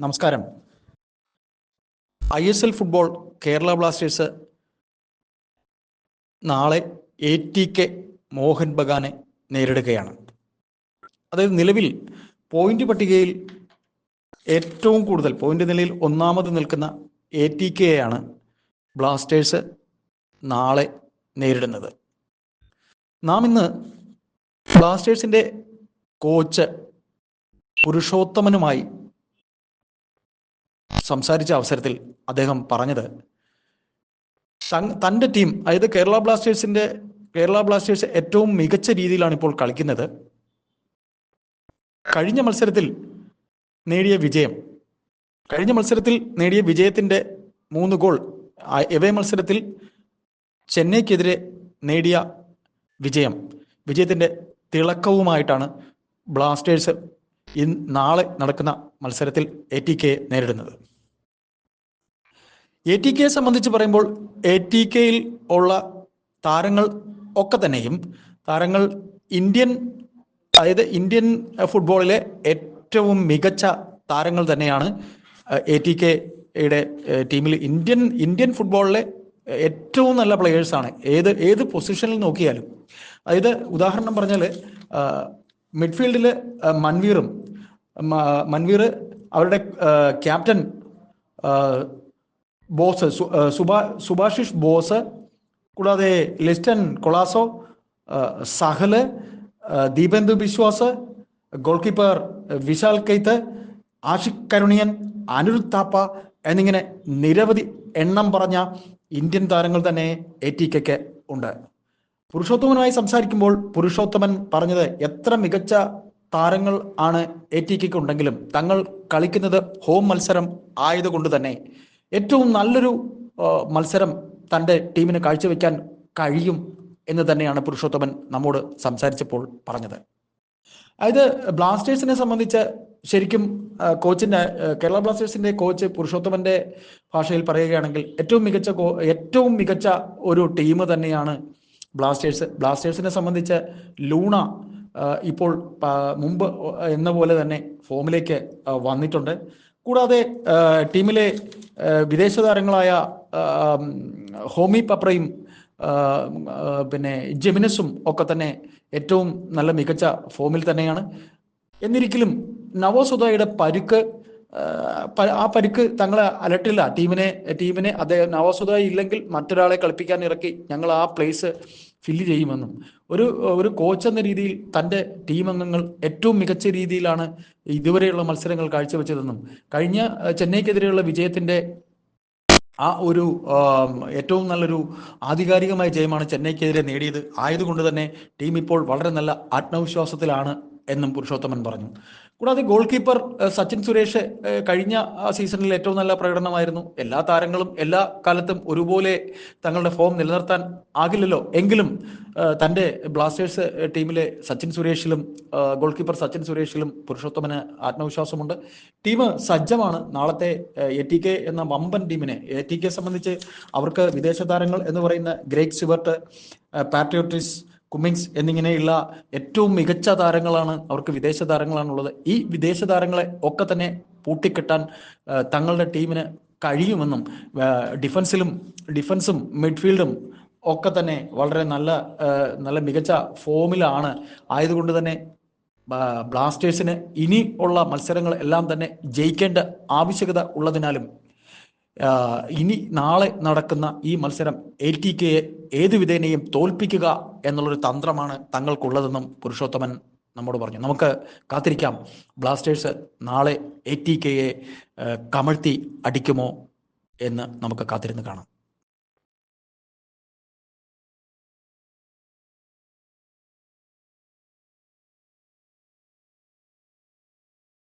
നമസ്കാരം. I S L football Kerala Blasters നാളെ A T K Mohun ബഗാനെ നേരിടുകയാണ്. അതായത് നിലവിൽ പോയിന്റ് പട്ടികയിൽ ഏറ്റവും കൂടുതൽ പോയിന്റ് നിലയിൽ ഒന്നാമത് നിൽക്കുന്ന എ ടി കെയാണ് ബ്ലാസ്റ്റേഴ്സ് നാളെ നേരിടുന്നത്. നാം ഇന്ന് ബ്ലാസ്റ്റേഴ്സിന്റെ കോച്ച് പുരുഷോത്തമനുമായി സംസാരിച്ച അവസരത്തിൽ അദ്ദേഹം പറഞ്ഞത് തന്റെ ടീം അതായത് കേരള ബ്ലാസ്റ്റേഴ്സിന്റെ കേരള ബ്ലാസ്റ്റേഴ്സ് ഏറ്റവും മികച്ച രീതിയിലാണ് ഇപ്പോൾ കളിക്കുന്നത്. കഴിഞ്ഞ മത്സരത്തിൽ നേടിയ വിജയം കഴിഞ്ഞ മത്സരത്തിൽ നേടിയ വിജയത്തിന്റെ മൂന്ന് ഗോൾ എവേ മത്സരത്തിൽ ചെന്നൈക്കെതിരെ നേടിയ വിജയം വിജയത്തിന്റെ തിളക്കവുമായിട്ടാണ് ബ്ലാസ്റ്റേഴ്സ് ഇന്ന് നാളെ നടക്കുന്ന മത്സരത്തിൽ എ ടി കെ നേരിടുന്നത്. എ ടി കെയെ സംബന്ധിച്ച് പറയുമ്പോൾ എ ടി കെയിൽ ഉള്ള താരങ്ങൾ ഒക്കെ തന്നെയും താരങ്ങൾ ഇന്ത്യൻ അതായത് ഇന്ത്യൻ ഫുട്ബോളിലെ ഏറ്റവും മികച്ച താരങ്ങൾ തന്നെയാണ് എ ടി കെയുടെ ടീമിൽ ഇന്ത്യൻ ഇന്ത്യൻ ഫുട്ബോളിലെ ഏറ്റവും നല്ല പ്ലെയേഴ്സാണ് ഏത് ഏത് പൊസിഷനിൽ നോക്കിയാലും. അതായത് ഉദാഹരണം പറഞ്ഞാൽ മിഡ്ഫീൽഡിൽ മൻവീറും മൻവീർ അവരുടെ ക്യാപ്റ്റൻ ബോസ് സുഭാ സുഭാഷിഷ് ബോസ് കൂടാതെ ലിസ്റ്റൻ കൊളാസോ സഹൽ ദീപേന്ദു ബിശ്വാസ് ഗോൾ കീപ്പർ വിശാൽ കെയ്ത്ത് ആഷിഖ് കരുണിയൻ അനിരുദ്ധ് താപ്പ എന്നിങ്ങനെ നിരവധി എണ്ണം പറഞ്ഞ ഇന്ത്യൻ താരങ്ങൾ തന്നെ എ ടി കെക്ക് ഉണ്ട്. പുരുഷോത്തമനുമായി സംസാരിക്കുമ്പോൾ പുരുഷോത്തമൻ പറഞ്ഞത് എത്ര മികച്ച താരങ്ങൾ ആണ് എ ടി കെക്ക് ഉണ്ടെങ്കിലും തങ്ങൾ കളിക്കുന്നത് ഹോം മത്സരം ആയതുകൊണ്ട് തന്നെ. ഏറ്റവും നല്ലൊരു മത്സരം തന്റെ ടീമിന് കാഴ്ചവെക്കാൻ കഴിയും എന്ന് തന്നെയാണ് പുരുഷോത്തമൻ നമ്മോട് സംസാരിച്ചപ്പോൾ പറഞ്ഞത്. അതായത് ബ്ലാസ്റ്റേഴ്സിനെ സംബന്ധിച്ച് ശരിക്കും കോച്ചിന്റെ കേരള ബ്ലാസ്റ്റേഴ്സിന്റെ കോച്ച് പുരുഷോത്തമന്റെ ഭാഷയിൽ പറയുകയാണെങ്കിൽ ഏറ്റവും മികച്ച ഏറ്റവും മികച്ച ഒരു ടീം തന്നെയാണ് ബ്ലാസ്റ്റേഴ്സ്. ബ്ലാസ്റ്റേഴ്സിനെ സംബന്ധിച്ച് ലൂണ ഇപ്പോൾ മുമ്പ് എന്ന പോലെ തന്നെ ഫോമിലേക്ക് വന്നിട്ടുണ്ട്. കൂടാതെ ടീമിലെ വിദേശ താരങ്ങളായ ഹോമി പപ്രയും പിന്നെ ജെമിനസും ഒക്കെ തന്നെ ഏറ്റവും നല്ല മികച്ച ഫോമിൽ തന്നെയാണ്. എന്നിരിക്കലും നവോസുധയുടെ പരുക്ക് ആ, പരിക്ക് തങ്ങളെ അലട്ടില്ല. ടീമിനെ ടീമിനെ അദ്ദേഹം നവാസുദായി ഇല്ലെങ്കിൽ മറ്റൊരാളെ കളിപ്പിക്കാൻ ഇറക്കി ഞങ്ങൾ ആ പ്ലേസ് ഫില്ല് ചെയ്യുമെന്നും. ഒരു ഒരു കോച്ച് എന്ന രീതിയിൽ തന്റെ ടീം അംഗങ്ങൾ ഏറ്റവും മികച്ച രീതിയിലാണ് ഇതുവരെയുള്ള മത്സരങ്ങൾ കാഴ്ചവെച്ചതെന്നും. കഴിഞ്ഞ ചെന്നൈക്കെതിരെയുള്ള വിജയത്തിന്റെ ആ ഒരു ഏറ്റവും നല്ലൊരു ആധികാരികമായ ജയമാണ് ചെന്നൈക്കെതിരെ നേടിയത്. ആയതുകൊണ്ട് തന്നെ ടീം ഇപ്പോൾ വളരെ നല്ല ആത്മവിശ്വാസത്തിലാണ് എന്നും പുരുഷോത്തമൻ പറഞ്ഞു. കൂടാതെ ഗോൾ കീപ്പർ സച്ചിൻ സുരേഷ് കഴിഞ്ഞ സീസണിൽ ഏറ്റവും നല്ല പ്രകടനമായിരുന്നു. എല്ലാ താരങ്ങളും എല്ലാ കാലത്തും ഒരുപോലെ തങ്ങളുടെ ഫോം നിലനിർത്താൻ ആകില്ലല്ലോ. എങ്കിലും തന്റെ ബ്ലാസ്റ്റേഴ്സ് ടീമിലെ സച്ചിൻ സുരേഷിലും ഗോൾ കീപ്പർ സച്ചിൻ സുരേഷിലും പുരുഷോത്തമന് ആത്മവിശ്വാസമുണ്ട്. ടീം സജ്ജമാണ്. നാളത്തെ എ ടി കെ എന്ന വമ്പൻ ടീമിനെ എ ടി കെ സംബന്ധിച്ച് അവർക്ക് വിദേശ താരങ്ങൾ എന്ന് പറയുന്ന ഗ്രേറ്റ് സിവർട്ട് പാട്രിയോട്ടിസ് കുമിങ്സ് എന്നിങ്ങനെയുള്ള ഏറ്റവും മികച്ച താരങ്ങളാണ് അവർക്ക് വിദേശ താരങ്ങളാണുള്ളത്. ഈ വിദേശ താരങ്ങളെ ഒക്കെ തന്നെ പൂട്ടിക്കെട്ടാൻ തങ്ങളുടെ ടീമിന് കഴിയുമെന്നും ഡിഫൻസിലും ഡിഫൻസും മിഡ്ഫീൽഡും ഒക്കെ തന്നെ വളരെ നല്ല നല്ല മികച്ച ഫോമിലാണ്. ആയതുകൊണ്ട് തന്നെ ബ്ലാസ്റ്റേഴ്സിന് ഇനി ഉള്ള മത്സരങ്ങൾ എല്ലാം തന്നെ ജയിക്കേണ്ട ആവശ്യകത ഉള്ളതിനാലും ഇനി നാളെ നടക്കുന്ന ഈ മത്സരം എ ടി കെയെ ഏത് വിധേനയും തോൽപ്പിക്കുക എന്നുള്ളൊരു തന്ത്രമാണ് തങ്ങൾക്കുള്ളതെന്നും പുരുഷോത്തമൻ നമ്മോട് പറഞ്ഞു. നമുക്ക് കാത്തിരിക്കാം. ബ്ലാസ്റ്റേഴ്സ് നാളെ എ ടി കെയെ കമഴ്ത്തി അടിക്കുമോ എന്ന് നമുക്ക് കാത്തിരുന്ന് കാണാം.